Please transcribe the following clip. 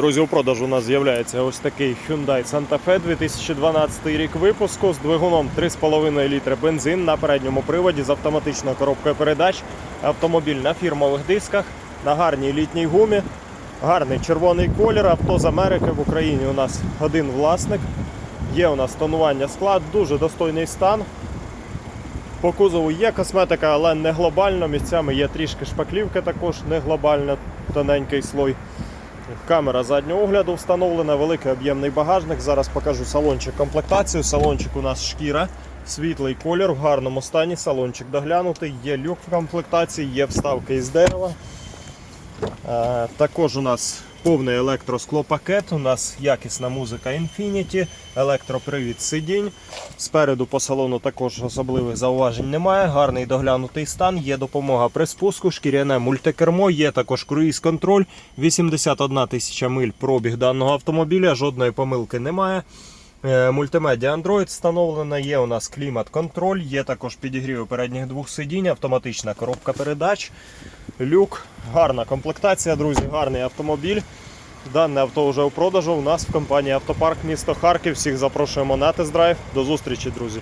Друзі, у продажу у нас з'являється ось такий Hyundai Santa Fe 2012 рік випуску з двигуном 3,5 літри бензин на передньому приводі з автоматичною коробкою передач. Автомобіль на фірмових дисках, на гарній літній гумі. Гарний червоний колір. Авто з Америки в Україні у нас один власник. Є у нас тонування скла, дуже достойний стан. По кузову є косметика, але не глобально. Місцями є трішки шпаклівки також, не глобально, тоненький слой. Камера заднього огляду встановлена, великий об'ємний багажник. Зараз покажу салончик комплектацію. Салончик у нас шкіра, світлий колір, в гарному стані. Салончик доглянутий, є люк в комплектації, є вставки із дерева. Е, Також у нас повний електросклопакет, у нас якісна музика Infinity, електропривід сидінь. Спереду по салону також особливих зауважень немає. Гарний доглянутий стан, є допомога при спуску, шкіряне мультикермо, є також круїз-контроль. 81 тисяча миль пробіг даного автомобіля, жодної помилки немає. Е, Мультимедіа Android встановлена, є у нас клімат-контроль, є також підігрів передніх двох сидінь, автоматична коробка передач, люк, гарна комплектація, друзі, гарний автомобіль. Дане авто вже у продажу у нас в компанії Автопарк місто Харків. Всіх запрошуємо на тест-драйв. До зустрічі, друзі.